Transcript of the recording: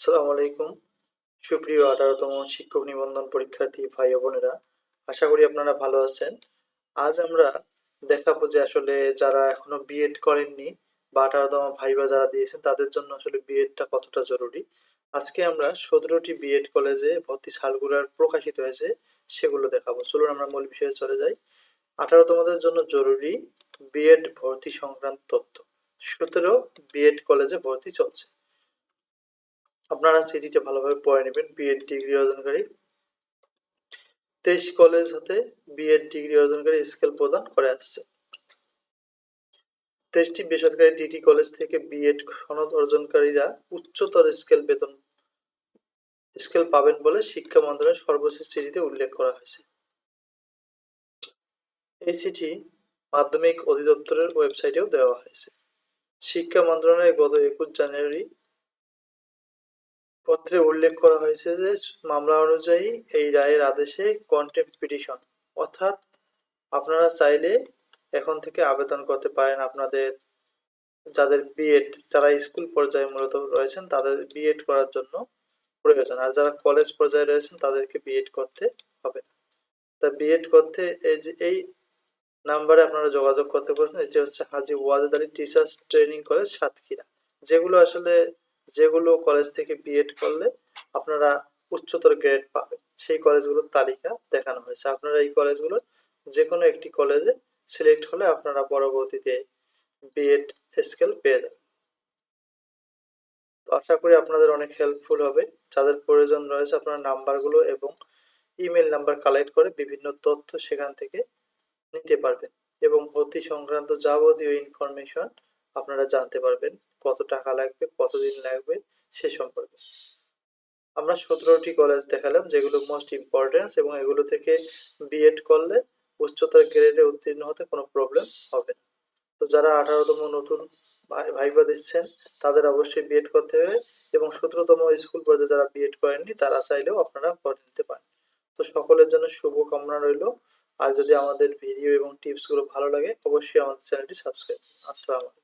আসসালামু আলাইকুম। সুপ্রিয় আঠারোতম শিক্ষক নিবন্ধন পরীক্ষার্থী ভাই বোনেরা, আশা করি আপনারা ভালো আছেন। আজ আমরা দেখাবো যে আসলে যারা এখনও বিএড করেননি বা আঠারোতম ভাইবা যারা দিয়েছেন, তাদের জন্য আসলে বিএডটা কতটা জরুরি। আজকে আমরা সতেরোটি বিএড কলেজে ভর্তি সালগুলার প্রকাশিত হয়েছে, সেগুলো দেখাবো। চলুন আমরা মূল বিষয়ে চলে যাই। আঠারোতমদের জন্য জরুরি বিএড ভর্তি সংক্রান্ত তথ্য। সতেরো বিএড কলেজে ভর্তি চলছে। আপনারা সিডিটা ভালোভাবে পড়ে নেবেন বিএড ডিগ্রি অর্জনকারী। তেইশ কলেজ হতে বিএড ডিগ্রি অর্জনকারী স্কেল প্রদান করে আসছে। তেইশটি বেসরকারি ডিটি কলেজ থেকে বিএড সনদ অর্জনকারীরা উচ্চতর স্কেল বেতন স্কেল পাবেন বলে শিক্ষা মন্ত্রণালয়ের সর্বশেষ চিঠিতে উল্লেখ করা হয়েছে। এই চিঠি মাধ্যমিক অধিদপ্তরের ওয়েবসাইটেও দেওয়া হয়েছে। শিক্ষা মন্ত্রণালয় গত একুশ জানুয়ারি পত্রে উল্লেখ করা হয়েছে যে মামলা অনুযায়ী এই রায়ের আদেশে কন্টেম্প পিটিশন অর্থাৎ আপনারা চাইলে এখন থেকে আবেদন করতে পারেন। আপনাদের যাদের বিএড যারা স্কুল পর্যায়ে মূলত রয়েছেন, তাদের বিএড করার জন্য প্রয়োজন। আর যারা কলেজ পর্যায়ে রয়েছেন, তাদেরকে বিএড করতে হবে তা বিএড করতে এই যে, এই নাম্বারে আপনারা যোগাযোগ করতে পারছেন এটি হচ্ছে Haji Wajed Ali teachers training college Satkhira. যেগুলো আসলে যেগুলো কলেজ থেকে বিএড করলে আপনারা উচ্চতর গ্রেড পাবেন। সেই কলেজগুলোর তালিকা দেখানো হয়েছে। আপনারা এই কলেজগুলোর যে কোনো একটি কলেজে সিলেক্ট হলে আপনারা পরবর্তীতে বিএড স্কেল পেয়ে যাবেন। তো আশা করি আপনাদের অনেক হেল্পফুল হবে। যাদের প্রয়োজন রয়েছে আপনারা নাম্বারগুলো এবং ইমেল নাম্বার কালেক্ট করে বিভিন্ন তথ্য সেখান থেকে নিতে পারবেন। এবং ভর্তি সংক্রান্ত যাবতীয় ইনফরমেশন আপনারা জানতে পারবেন কত টাকা লাগবে, কতদিন লাগবে সে সম্পর্কে। আমরা সতেরোটি কলেজ দেখালাম যেগুলো মোস্ট ইম্পর্টেন্স এবং এগুলো থেকে বিএড করলে উচ্চতর গ্রেডে উত্তীর্ণ হতে কোনো প্রবলেম হবে না। তো যারা আঠারোতম নতুন ভাইবা দিচ্ছেন, তাদের অবশ্যই বিএড করতে হবে এবং সতেরোতম স্কুল পর্যায়ে যারা বিএড করেননি, তারা চাইলেও আপনারা করে নিতে পারেন। তো সকলের জন্য শুভ কামনা রইল। আর যদি আমাদের ভিডিও এবং টিপসগুলো ভালো লাগে, অবশ্যই আমাদের চ্যানেলটি সাবস্ক্রাইব আসসালামু